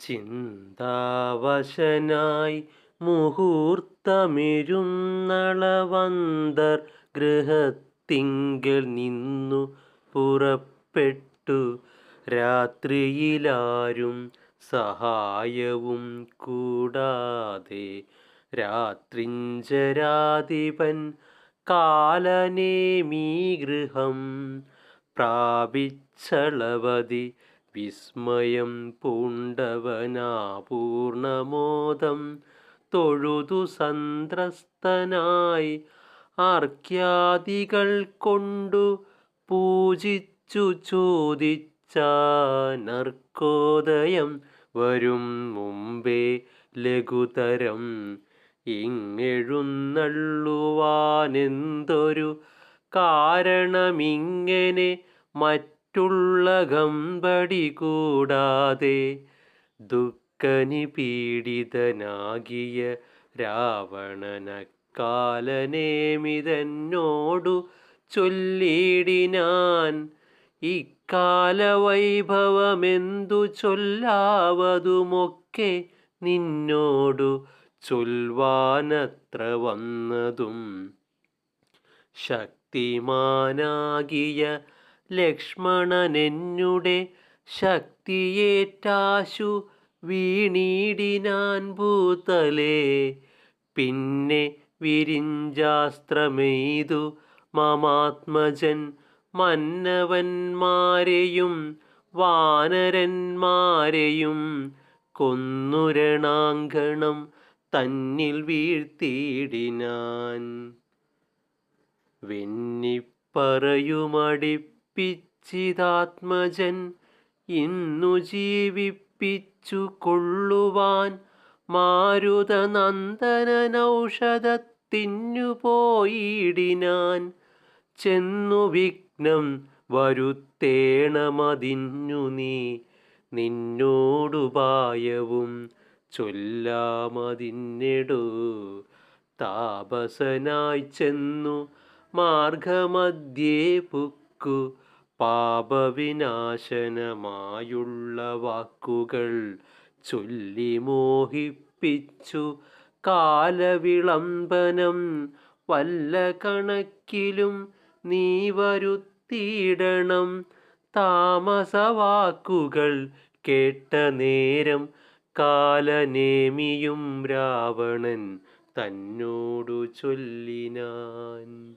ചിന്താവശനായി മുഹൂർത്തമിരുന്നളവന്തർ ഗൃഹത്തിങ്കൽ നിന്നു പുറപ്പെട്ടു. രാത്രിയിലാരും സഹായവും കൂടാതെ രാത്രിഞ്ചരാധിപൻ കാലനേമീ ഗൃഹം പ്രാപിച്ചളവതി വിസ്മയം പൂണ്ടവനാപൂർണമോദം തൊഴുതു സന്ത്രസ്തനായി ആർക്യാദികൾ കൊണ്ടു പൂജിച്ചു ചോദിച്ചാനർക്കോദയം വരും മുമ്പേ ലഘുതരം. ഇങ്ങെഴുന്നള്ളുവാനെന്തൊരു കാരണമിങ്ങനെ മറ്റുള്ള ഗമ്പടി കൂടാതെ ദുഃഖനി പീഡിതനാകിയ രാവണനക്കാലനേമിതന്നോടു ചൊല്ലിടിനാൻ ഇക്കാലവൈഭവമെന്തു ചൊല്ലാവതുമൊക്കെ നിന്നോടു ചൊൽവാനത്ര വന്നതും ശക്തിമാനാകിയ ലക്ഷ്മണനെന്നുടെ ശക്തിയേറ്റാശു വീണീടിനാൻ ഭൂതലേ പിന്നെ വിരിഞ്ചാസ്ത്രമെയ്തു മമാത്മജൻ മന്നവന്മാരെയും വാനരന്മാരെയും കൊന്നുരണാങ്കണം തന്നിൽ വീഴ്ത്തിയിടിനാൻ വെന്നിപ്പറയുമടിപ്പിച്ചിതാത്മജൻ ഇന്നു ജീവിപ്പിച്ചു കൊള്ളുവാൻ മാരുതനന്ദനനൗഷധത്തിനു പോയിടിനാൻ ചെന്നു വിഘ്നം വരുത്തേണമതിന്നു നീ. നിന്നോടുപായവും ചൊല്ലാമതിന്നിടു താപസനായി ചെന്നു മാർഗമധ്യേ പുക്കു പാപവിനാശനമായുള്ള വാക്കുകൾ ചൊല്ലി മോഹിപ്പിച്ചു. കാലവിളംബനം വല്ല കണക്കിലും നീ വരുത്തിയിടണം. താമസവാക്കുകൾ കേട്ട നേരം കാലനേമിയും രാവണൻ തന്നോടു ചൊല്ലിനാൻ.